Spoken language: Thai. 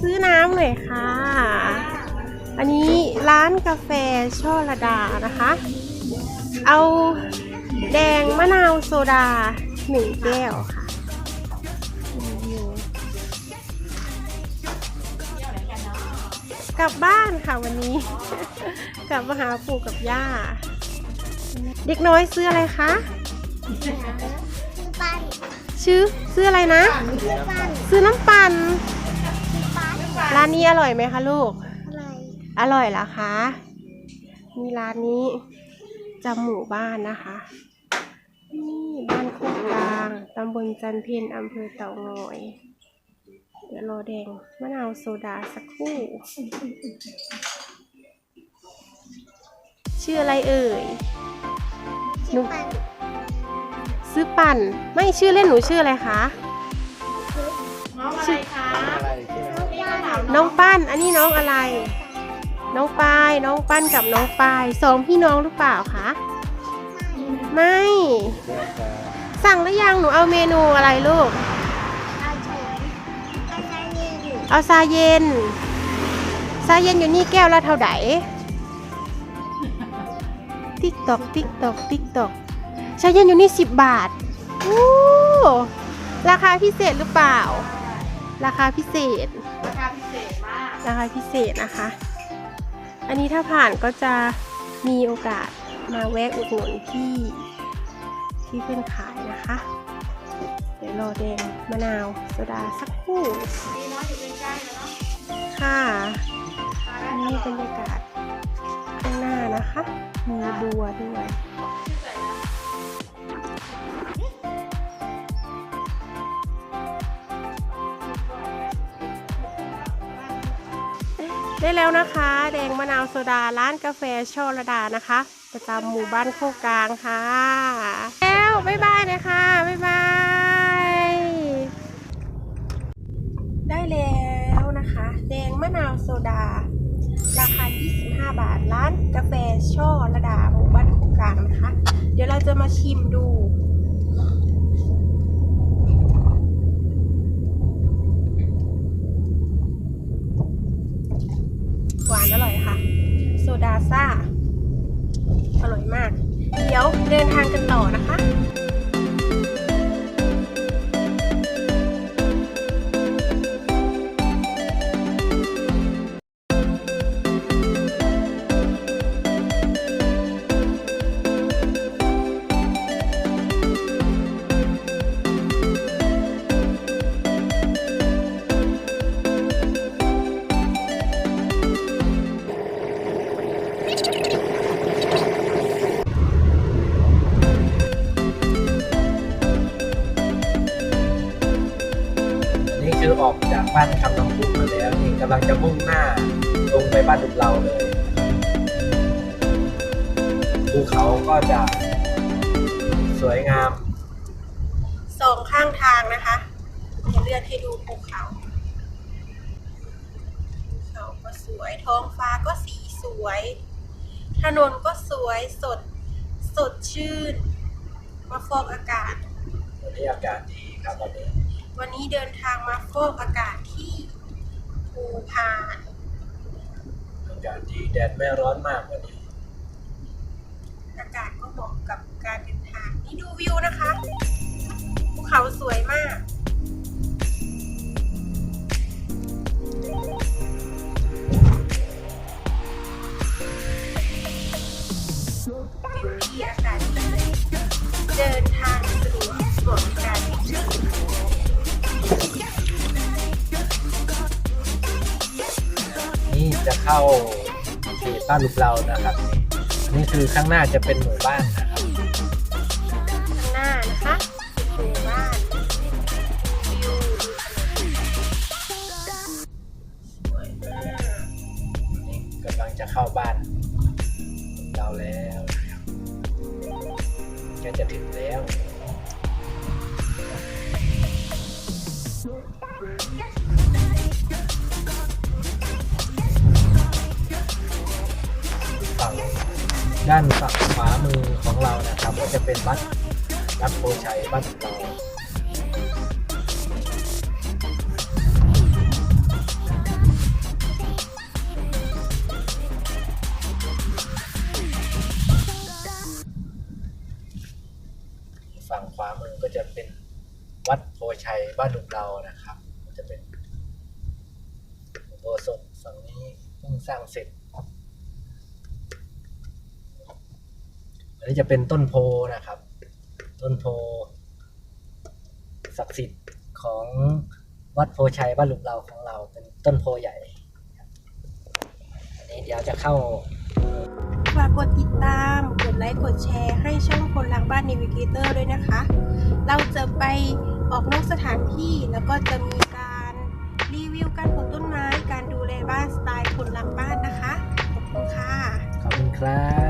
ซื้อน้ำหน่อยค่ะ อันนี้ร้านกาแฟช่อระดานะคะ เอาแดงมะนาวโซดาหนึ่งแก้วค่ะรีวิวกลับบ้านค่ะวันนี้ กลับมาหาปู่กับย่า เด็กน้อยซื้ออะไรคะปั้นชื่อซื้ออะไรนะปั้นซื้อน้ำปั่น ปั้นร้านนี้อร่อยไหมคะลูก อะไรอร่อยเหรอคะมีร้านนี้จำหมู่บ้านนะคะ นี่บ้านโคกกลางตำบลจันเพ็ญอำเภอเต่างอย เดี๋ยวรอแดงมะนาวโซดาสักครู่ ชื่ออะไรเอ่ยหนูปั้นซื้อปั่น ไม่ชื่อเล่นหนูชื่ออะไรคะ น้องปั้น อันนี้น้องอะไร น้องปาย น้องปั้นกับน้องปายสองพี่น้องหรือเปล่าคะ ไม่ สั่งหรือยัง หนูเอาเมนูอะไรลูก เอาเฉยเอาใจเยนเอาซาเย็น ซาเย็นอยู่นี่แก้วละเท่าไหร่ติ๊กตอกติ๊กตอกติ๊กตอกชาเย็นอยู่นี่สิบบาทโอ้ราคาพิเศษหรือเปล่า ราคาพิเศษ ราคาพิเศษนะคะ อันนี้ถ้าผ่านก็จะมีโอกาสมาแวะอุดหนุนที่ที่เพื่อนขายนะคะ เดี๋ยวรอแดงมะนาวโซดาสักครู่ค่ะนนี้บรรยากาศข้างหน้านะคะ มีบัวด้วย ได้แล้วนะคะ แดงมะนาวโซดาร้านกาแฟช่อระดานะคะ ประจำหมู่บ้านโคกลางค่ะ แล้วบ๊ายบายนะคะบ๊ายบาย ได้แล้วนะคะ แดงมะนาวโซดา ราคา 25 บาท ร้านกาแฟช่อระดาหมู่บ้านโคกกลางนะคะ เดี๋ยวเราจะมาชิมดู หวานอร่อยค่ะ โซ ดาซ่า อร่อยมาก เดี๋ยวเดินทางกันต่อนะคะ คือออกจากบ้านคำน้ำพุมาแล้วนี่กำลังจะมุ่งหน้าลงไปบ้านดุกเราเลยภูเขาก็จะ สวยงาม สองข้างทางนะคะจะเลือกให้ดูภูเขาภูเขาก็สวยท้องฟ้าก็สีสวย ถนนก็สวยสด สดชื่นมาฟอกอากาศวันนี้อากาศดีครับวันนี้ วันนี้เดินทางมาฟอกอากาศที่ภูพาน อากาศดีแดดไม่ร้อนมากวันนี้าเขตบ้านดุกเรานะครับ นี่คือข้างหน้าจะเป็นหมู่บ้านนะครับข้างหน้านะคะหมู่บ้านวิวสวยมากนี่กำลังจะเข้าบ้านเราแล้วนะครับแกจะถึงแล้วฝั่ ด้านฝั่งขวามือของเรานะครับ ก็จะเป็นวัดวัดโพชัยวัดเตาฝั่งขวามือก็จะเป็นวัดโพชัยบ้านลุงเรานะครับ จะเป็นโบสถ์ฝั่งนี้เพิ่งสร้างเสร็จ อันนี้จะเป็นต้นโพนะครับ ต้นโพศักดิ์สิทธิ์ของวัดโพชัยบ้านหลุมเราของเราเป็นต้นโพใหญ่อันนี้เดี๋ยวจะเข้าฝากกดติดตาม กดไลค์ กดแชร์ ให้ช่องคนลังบ้านนิวิเกเตอร์ด้วยนะคะ เราจะไปออกนอกสถานที่แล้วก็จะมีการรีวิวการปลูกต้นไม้ การดูแลบ้านสไตล์คนลังบ้านนะคะ ขอบคุณค่ะ ขอบคุณครับ